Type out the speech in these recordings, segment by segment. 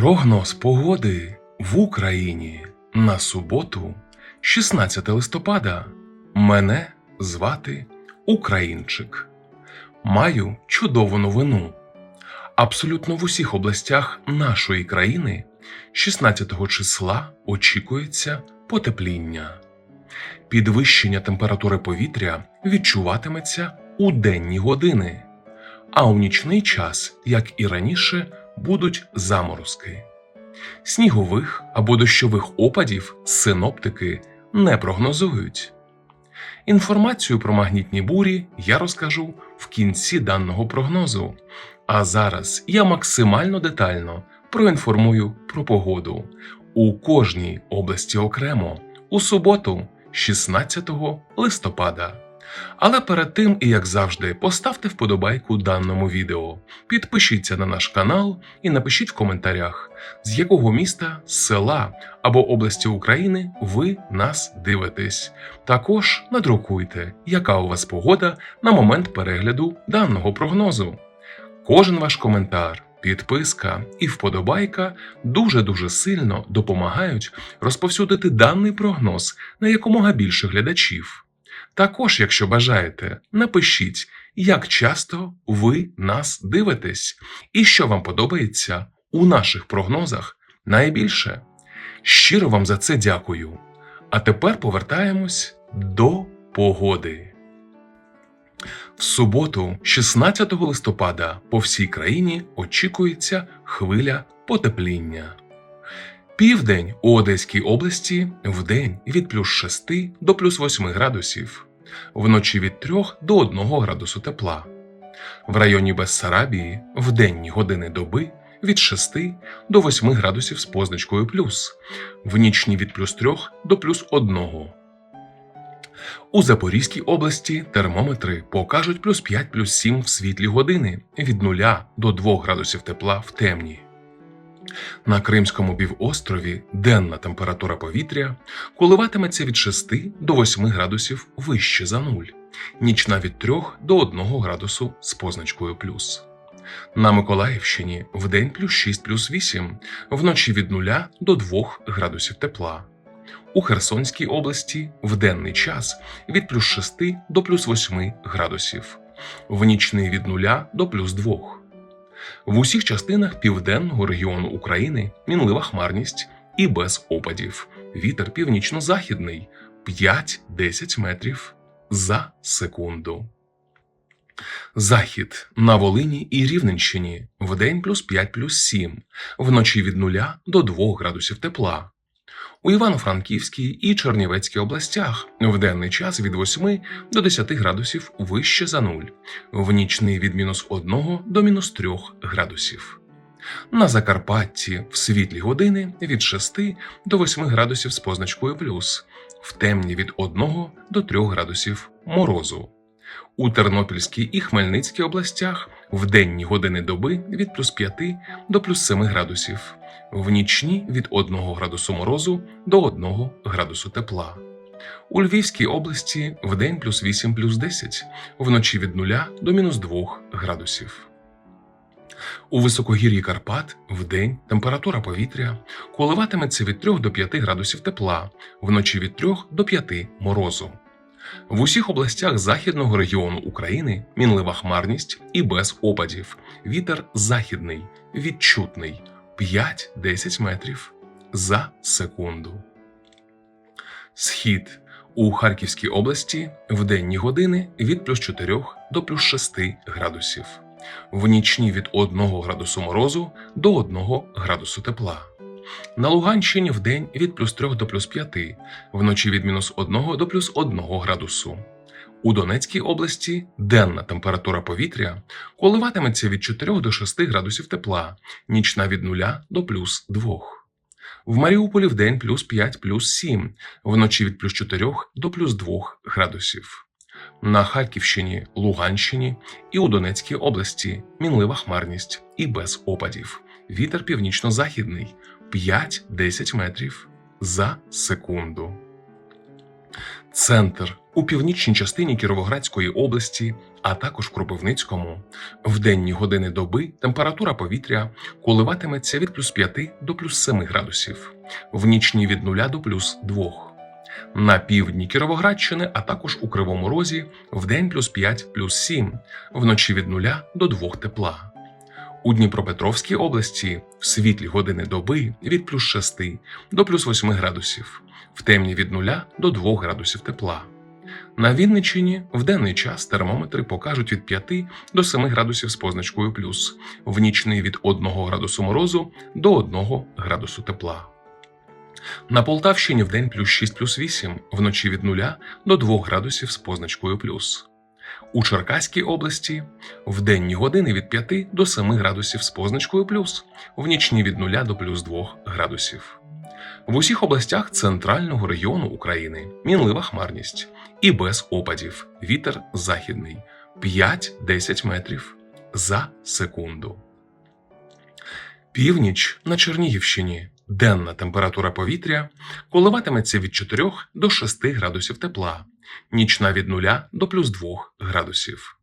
Прогноз погоди в Україні на суботу, 16 листопада. Мене звати Українчик. Маю чудову новину. Абсолютно в усіх областях нашої країни 16 числа очікується потепління. Підвищення температури повітря відчуватиметься у денні години, а у нічний час, як і раніше, будуть заморозки. Снігових або дощових опадів синоптики не прогнозують. Інформацію про магнітні бурі я розкажу в кінці даного прогнозу. А зараз я максимально детально проінформую про погоду у кожній області окремо у суботу, 16 листопада. Але перед тим, і як завжди, поставте вподобайку даному відео, підпишіться на наш канал і напишіть в коментарях, з якого міста, села або області України ви нас дивитесь. Також надрукуйте, яка у вас погода на момент перегляду даного прогнозу. Кожен ваш коментар, підписка і вподобайка дуже-дуже сильно допомагають розповсюдити даний прогноз на якомога більше глядачів. Також, якщо бажаєте, напишіть, як часто ви нас дивитесь і що вам подобається у наших прогнозах найбільше. Щиро вам за це дякую. А тепер повертаємось до погоди. В суботу, 16 листопада, по всій країні очікується хвиля потепління. Південь у Одеській області вдень від плюс 6 до плюс 8 градусів, вночі від 3 до 1 градусу тепла. В районі Бессарабії в денні години доби від 6 до 8 градусів з позначкою плюс, в нічні від плюс 3 до плюс 1. У Запорізькій області термометри покажуть плюс 5 плюс 7 в світлі години від 0 до 2 градусів тепла в темні. На Кримському півострові денна температура повітря коливатиметься від 6 до 8 градусів вище за нуль, нічна від 3 до 1 градусу з позначкою плюс. На Миколаївщині вдень плюс 6 плюс 8, вночі від 0 до 2 градусів тепла. У Херсонській області в денний час від плюс 6 до плюс 8 градусів, в нічний від 0 до плюс 2. В усіх частинах південного регіону України мінлива хмарність і без опадів. Вітер північно-західний 5-10 метрів за секунду. Захід на Волині і Рівненщині вдень плюс 5 плюс 7, вночі від 0 до 2 градусів тепла. У Івано-Франківській і Чернівецькій областях в денний час від 8 до 10 градусів вище за нуль, в нічний від мінус 1 до мінус 3 градусів. На Закарпатті в світлі години від 6 до 8 градусів з позначкою плюс, в темні від 1 до 3 градусів морозу. У Тернопільській і Хмельницькій областях в денні години доби від плюс 5 до плюс 7 градусів, в нічні від 1 градусу морозу до 1 градусу тепла. У Львівській області в день плюс 8 плюс 10, вночі від 0 до мінус 2 градусів. У високогір'ї Карпат в день температура повітря коливатиметься від 3 до 5 градусів тепла, вночі від 3 до 5 морозу. В усіх областях західного регіону України мінлива хмарність і без опадів. Вітер західний, відчутний 5-10 метрів за секунду. Схід у Харківській області в денні години від плюс 4 до плюс 6 градусів, в нічні від 1 градусу морозу до 1 градусу тепла. На Луганщині в день від плюс 3 до плюс 5, вночі від мінус 1 до плюс 1 градусу. У Донецькій області денна температура повітря коливатиметься від 4 до 6 градусів тепла, нічна від 0 до плюс 2. В Маріуполі в день плюс 5 плюс 7, вночі від плюс 4 до плюс 2 градусів. На Харківщині, Луганщині і у Донецькій області мінлива хмарність і без опадів. Вітер північно-західний 5-10 метрів за секунду. Центр у північній частині Кіровоградської області а також в Кропивницькому. В денні години доби температура повітря коливатиметься від плюс 5 до плюс 7 градусів, в нічні від 0 до плюс 2. На півдні Кіровоградщини, а також у Кривому Розі в день плюс 5 плюс 7, вночі від 0 до 2 тепла. У Дніпропетровській області в світлі години доби від плюс 6 до плюс 8 градусів, в темні від 0 до 2 градусів тепла. На Вінниччині в денний час термометри покажуть від 5 до 7 градусів з позначкою плюс, в нічний від 1 градусу морозу до 1 градусу тепла. На Полтавщині в день плюс 6 плюс 8, вночі від 0 до 2 градусів з позначкою плюс. У Черкаській області в денні години від 5 до 7 градусів з позначкою плюс, в нічні від 0 до плюс 2 градусів. В усіх областях центрального регіону України мінлива хмарність і без опадів. Вітер західний 5-10 метрів за секунду. Північ на Чернігівщині. Денна температура повітря коливатиметься від 4 до 6 градусів тепла, нічна від 0 до плюс 2 градусів.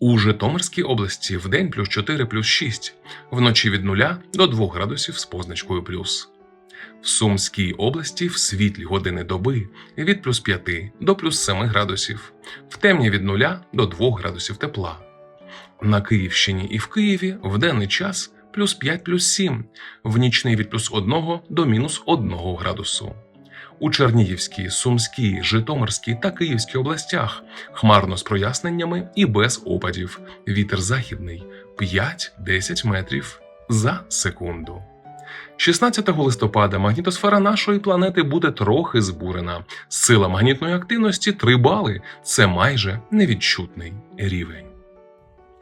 У Житомирській області в день плюс 4 плюс 6, вночі від 0 до 2 градусів з позначкою плюс. В Сумській області в світлі години доби від плюс 5 до плюс 7 градусів, в темні від 0 до 2 градусів тепла. На Київщині і в Києві в денний час плюс 5 плюс 7, в нічний від плюс 1 до мінус 1 градусу. У Чернігівській, Сумській, Житомирській та Київській областях хмарно з проясненнями і без опадів. Вітер західний 5-10 метрів за секунду. 16 листопада магнітосфера нашої планети буде трохи збурена. Сила магнітної активності 3 бали це майже невідчутний рівень.